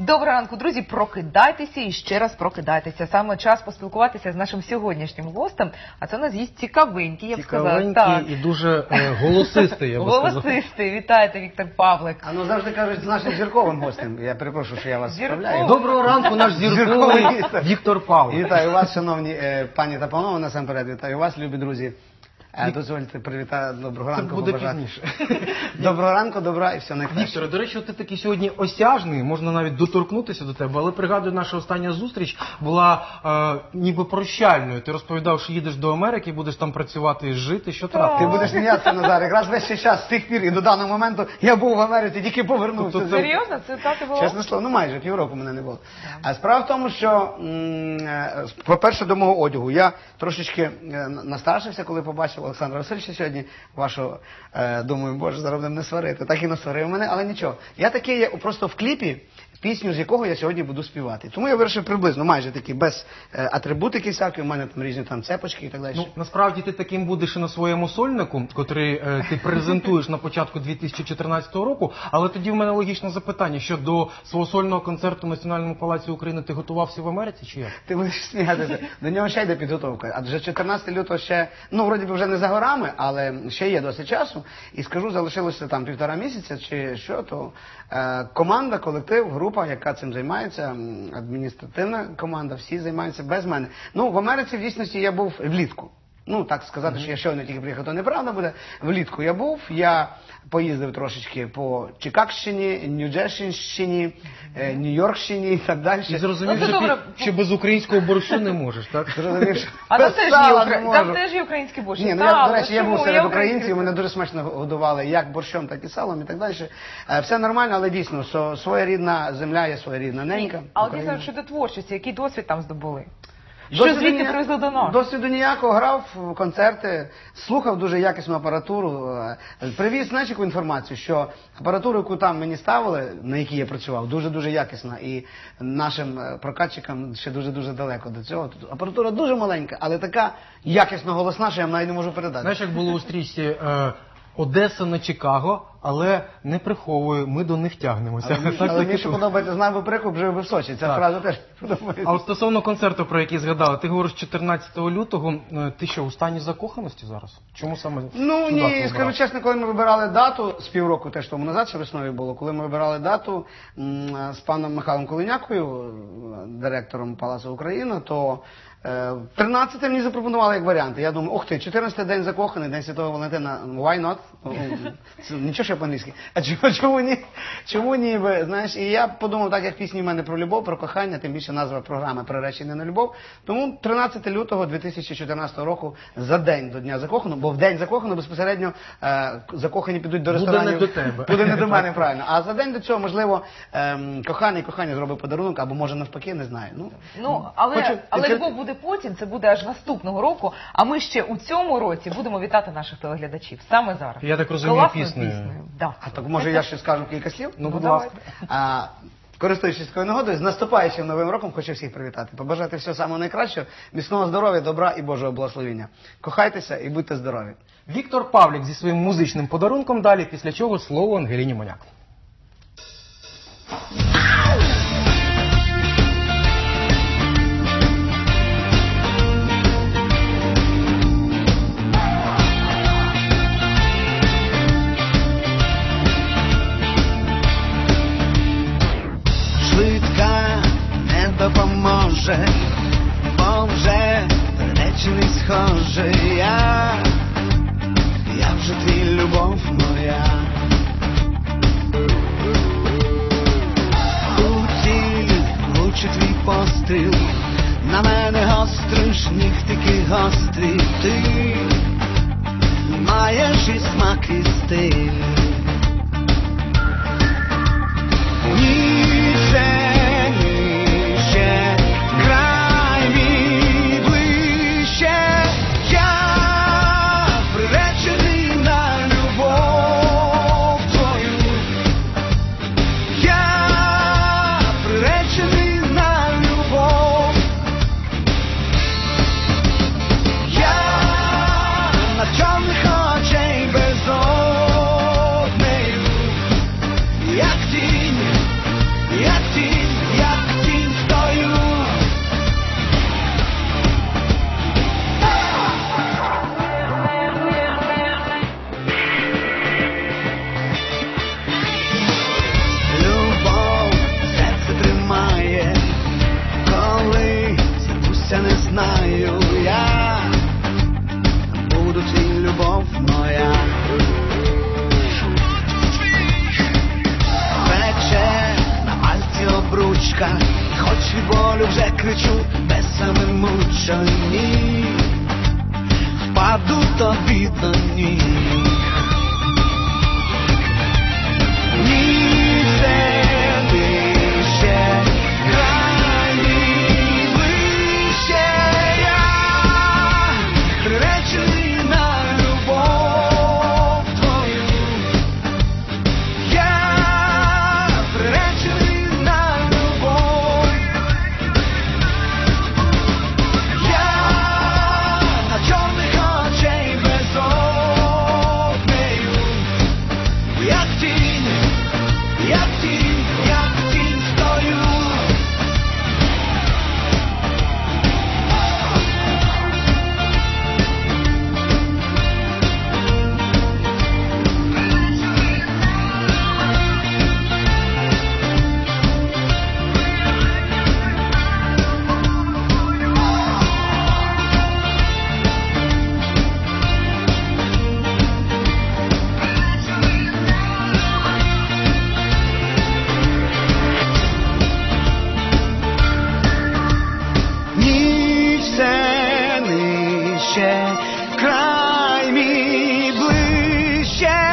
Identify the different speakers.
Speaker 1: Доброго ранку, друзі. Прокидайтеся і ще раз прокидайтеся. Саме час поспілкуватися з нашим сьогоднішнім гостем. А це у нас є цікавенький, я б сказала.
Speaker 2: Цікавенький і дуже е, голосистий, я би сказав.
Speaker 1: Голосистий. Вітайте, Віктор Павлик.
Speaker 3: А ну завжди кажуть з нашим зірковим гостем. Я перепрошую, що я вас
Speaker 1: Зірковий.
Speaker 3: справляю.
Speaker 2: Доброго ранку, наш зірковий
Speaker 3: Зірковий.
Speaker 2: Віктор Павлович.
Speaker 3: Вітаю вас, шановні е, пані та панове, насамперед. Вітаю вас, любі друзі. Е, Дозвольте привітати доброго
Speaker 2: Це
Speaker 3: ранку.
Speaker 2: буде
Speaker 3: побажати.
Speaker 2: пізніше.
Speaker 3: Доброго ранку, добра і все найкраще.
Speaker 2: Вікторе, до речі, ти такий сьогодні осяжний, можна навіть доторкнутися до тебе, але пригадую, наша остання зустріч була е, ніби прощальною. Ти розповідав, що їдеш до Америки, будеш там працювати і жити. Що
Speaker 3: Ти будеш сміятися, Назар. Якраз весь цей час з тих пір і до даного моменту я був в Америці, тільки повернувся.
Speaker 2: Тобто
Speaker 1: Серйозно? Це так і було?
Speaker 3: Чесне слово, ну майже півроку мене не було. А справа в тому, що, е, по-перше, до мого одягу. Я трошечки настаршився, коли побачив Олександра Васильовича сьогодні, вашого, е, думаю, боже, зараз не сварити. Так і насварив мене, але нічого. Я такий я просто в кліпі, пісню, з якого я сьогодні буду співати. Тому я вирішив приблизно, майже такий, без е, атрибутики всякої, у мене там різні там цепочки і так далі.
Speaker 2: Ну, насправді ти таким будеш і на своєму сольнику, котрий е, ти презентуєш на початку 2014 року. Але тоді в мене логічне запитання, що до свого сольного концерту в Національному палаці України ти готувався в Америці чи як?
Speaker 3: Ти будеш сміятися. До нього ще йде підготовка. Адже 14 лютого ще, ну, вроді би вже не за горами, але ще є досить часу. І скажу, залишилося там півтора місяця чи що, то е, команда, колектив, група, яка цим займається, адміністративна команда, всі займаються без мене. Ну, в Америці в дійсності я був влітку. Ну, так сказати, що я щойно тільки приїхав, то неправда буде. Влітку я був, я поїздив трошечки по Чикагщині, Нью-Джерсійщині, е, Нью-Йоркщині і так далі.
Speaker 2: І зрозумів,
Speaker 1: Ну,
Speaker 2: що,
Speaker 1: добре.
Speaker 2: ти, що без українського борщу не можеш, так?
Speaker 3: Зрозумів, що
Speaker 1: А там
Speaker 3: без
Speaker 1: теж, є,
Speaker 3: сала
Speaker 1: укра-
Speaker 3: не
Speaker 1: там теж є українські борщі.
Speaker 3: Ні, ну я, до речі, я був серед українців, мене дуже смачно годували як борщом, так і салом і так далі. Е, Все нормально, але дійсно, що своя рідна земля є своя рідна ненька.
Speaker 1: Але
Speaker 3: Україна.
Speaker 1: дійсно щодо творчості, який досвід там здобули? Що
Speaker 3: Досвіду
Speaker 1: звідти
Speaker 3: ніяк-
Speaker 1: привезли до нас?
Speaker 3: Досвіду ніякого, грав в концерти, слухав дуже якісну апаратуру. е, Привіз, знаєш, яку інформацію, що апаратуру, яку там мені ставили, на якій я працював, дуже-дуже якісна. І нашим е, прокатчикам ще дуже-дуже далеко до цього. Тут апаратура дуже маленька, але така якісно голосна, що я навіть не можу передати.
Speaker 2: Знаєш, як було у стрічці е, Одеса на Чикаго, але не приховую, ми до них тягнемося.
Speaker 3: Але,
Speaker 2: Так,
Speaker 3: але мені ще подобається, знав би прикуп, жив би в Сочі. Ця
Speaker 2: Так.
Speaker 3: фраза теж подобається.
Speaker 2: А от стосовно концерту, про який згадали, ти говориш 14 лютого. е, Ти що, у стані закоханості зараз? Чому саме?
Speaker 3: Ну ні, скажу чесно, коли ми вибирали дату з півроку теж тому назад, ще весною було, коли ми вибирали дату з паном Михайлом Колинякою, е, директором Палацу Україна, то е, 13 мені запропонували як варіанти. Я думаю, ох ти, 14 день закоханий, день Святого Валентина, why not? Ну, це Нічого що по-англійськи. А чому, чому ні? Чому ні? Знаєш, і я подумав, так як пісні в мене про любов, про кохання, тим більше назва програми «Приречений на любов. Тому 13 лютого 2014 року за день до Дня закоханого, бо в день закоханого безпосередньо е, закохані підуть до
Speaker 2: Буде не до тебе.
Speaker 3: Буде не до мене, правильно. А за день до цього, можливо, ем, коханий кохання зробить подарунок, або може навпаки, не знаю. Ну,
Speaker 1: Ну, але,
Speaker 3: Хочу-
Speaker 1: але любов буде потім, це буде аж наступного року. А ми ще у цьому році будемо вітати наших телеглядачів саме зараз.
Speaker 2: Я так розумію,
Speaker 1: Класною
Speaker 2: піснею.
Speaker 1: Да.
Speaker 3: А так може я ще скажу кілька слів?
Speaker 2: Ну, будь ласка.
Speaker 3: А, користуючись такою нагодою, з наступаючим новим роком хочу всіх привітати. Побажати всього самого найкращого, міцного здоров'я, добра і Божого благословення. Кохайтеся і будьте здорові.
Speaker 2: Віктор Павлік зі своїм музичним подарунком далі, після чого слово Ангеліні Моняк.
Speaker 4: Допоможе, бо вже схожий я, я вже твій любов моя. У тілі влуче твій постріл, на мене гостриш, нігтики гострі, ти маєш і смак, і стиль. рука, хоч від
Speaker 3: болю вже кричу, без самимуча ні, впаду тобі до ніг. share.